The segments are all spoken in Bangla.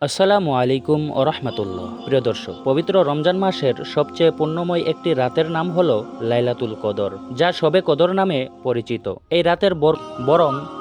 আসসালামু আলাইকুম ও রহমতুল্লাহ। প্রিয় দর্শক, পবিত্র রমজান মাসের সবচেয়ে পুণ্যময় একটি রাতের নাম হল লাইলাতুল কদর, যা সবে কদর নামে পরিচিত। এই রাতের বর-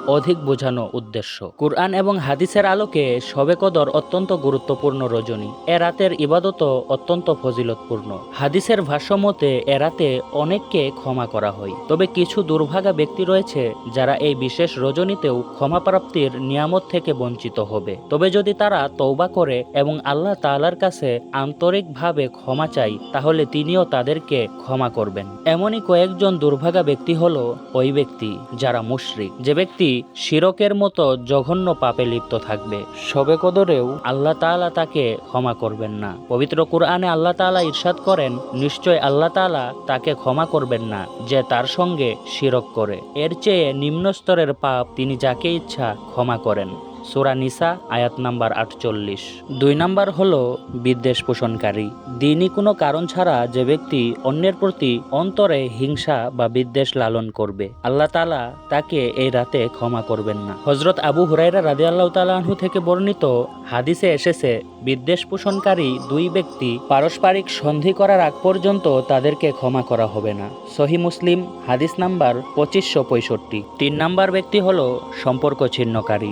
অধিক বোঝানো উদ্দেশ্য। কুরআন এবং হাদিসের আলোকে সবে কদর অত্যন্ত গুরুত্বপূর্ণ রজনী। এ রাতের ইবাদত অত্যন্ত ফজিলতপূর্ণ। হাদিসের ভাষ্যমতে এ রাতে অনেককে ক্ষমা করা হয়। তবে কিছু দুর্ভাগা ব্যক্তি রয়েছে যারা এই বিশেষ রজনীতেও ক্ষমাপ্রাপ্তির নিয়ামত থেকে বঞ্চিত হবে। তবে যদি তারা তৌবা করে এবং আল্লাহ তাআলার কাছে আন্তরিকভাবে ক্ষমা চাই, তাহলে তিনিও তাদেরকে ক্ষমা করবেন। এমনই কয়েকজন দুর্ভাগা ব্যক্তি হল ওই ব্যক্তি যারা মুশরিক। যে ব্যক্তি শিরকের মতো জঘন্য পাপে লিপ্ত থাকবে। সবে কদরেও আল্লাহ তালা তাকে ক্ষমা করবেন না। পবিত্র কুরআনে আল্লাহ তালা ইরশাদ করেন, নিশ্চয় আল্লাহ তালা তাকে ক্ষমা করবেন না যে তার সঙ্গে শিরক করে। এর চেয়ে নিম্ন স্তরের পাপ তিনি যাকে ইচ্ছা ক্ষমা করেন। সুরা নিসা, আয়াত নাম্বার আটচল্লিশ। দুই নাম্বার হল বিদ্বেষ পোষণকারী। দিনই কোনো কারণ ছাড়া যে ব্যক্তি অন্যের প্রতি অন্তরে হিংসা বা বিদ্বেষ লালন করবে, আল্লাহ তালা তাকে এই রাতে ক্ষমা করবেন না। হজরত আবু হুরাইরা রাজি আল্লাহ তালাহু থেকে বর্ণিত হাদিসে এসেছে, বিদ্বেষ পোষণকারী দুই ব্যক্তি পারস্পরিক সন্ধি করার আগ পর্যন্ত তাদেরকে ক্ষমা করা হবে না। সহি মুসলিম, হাদিস নাম্বার পঁচিশশো পঁয়ষট্টি। তিন নাম্বার ব্যক্তি হল সম্পর্ক ছিন্নকারী।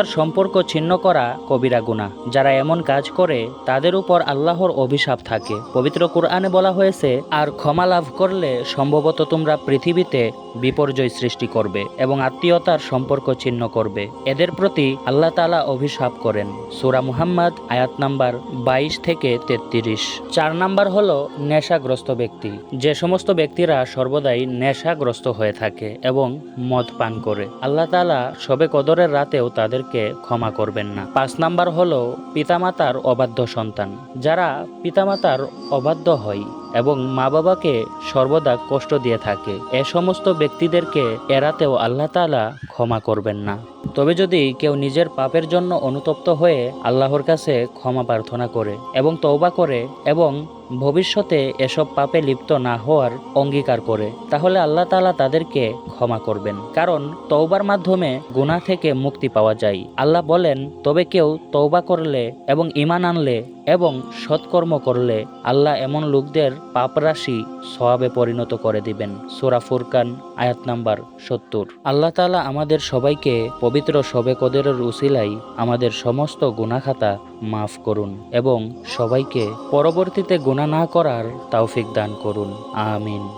আত্মীয়তার সম্পর্ক ছিন্ন করা কবিরা গুণা যারা এমন কাজ করে, তাদের উপর আল্লাহর অভিশাপ থাকে। পবিত্র কোরআনে বলা হয়েছে, আর ক্ষমা লাভ করলে সম্ভবত তোমরা পৃথিবীতে বিপর্যয় সৃষ্টি করবে এবং আত্মীয়তার সম্পর্ক ছিন্ন করবে। এদের প্রতি আল্লাহ তাআলা অভিশাপ করেন। সুরা মুহাম্মদ, আয়াত নাম্বার বাইশ থেকে তেত্রিশ। চার নাম্বার হলো নেশাগ্রস্ত ব্যক্তি। যে সমস্ত ব্যক্তিরা সর্বদাই নেশাগ্রস্ত হয়ে থাকে এবং মদ পান করে। আল্লাহ তাআলা সবে কদরের রাতেও তাদেরকে ক্ষমা করবেন না। পাঁচ নাম্বার হলো পিতামাতার অবাধ্য সন্তান। যারা পিতামাতার অবাধ্য হয় এবং মা বাবাকে সর্বদা কষ্ট দিয়ে থাকে। এ সমস্ত ব্যক্তিদেরকে এড়াতেও আল্লাহ তাআলা ক্ষমা করবেন না। তবে যদি কেউ নিজের পাপের জন্য অনুতপ্ত হয়ে আল্লাহর কাছে ক্ষমা প্রার্থনা করে এবং তওবা করে এবং ভবিষ্যতে এসব পাপে লিপ্ত না হওয়ার অঙ্গীকার করে, তাহলে আল্লাহ তাআলা তাদেরকে ক্ষমা করবেন। কারণ তৌবার মাধ্যমে গুনাহ থেকে মুক্তি পাওয়া যায়। আল্লাহ বলেন, তবে কেউ তৌবা করলে এবং ইমান আনলে এবং সৎকর্ম করলে আল্লাহ এমন লোকদের পাপরাশি সওয়াবে পরিণত করে দিবেন। সূরা ফুরকান, আয়াত নাম্বার সত্তর। আল্লাহ তাআলা আমাদের সবাইকে পবিত্র শবে কদরের উসিলাই আমাদের সমস্ত গুনাখাতা মাফ করুন এবং সবাইকে পরবর্তীতে গুণা না করার তৌফিক দান করুন। আমিন।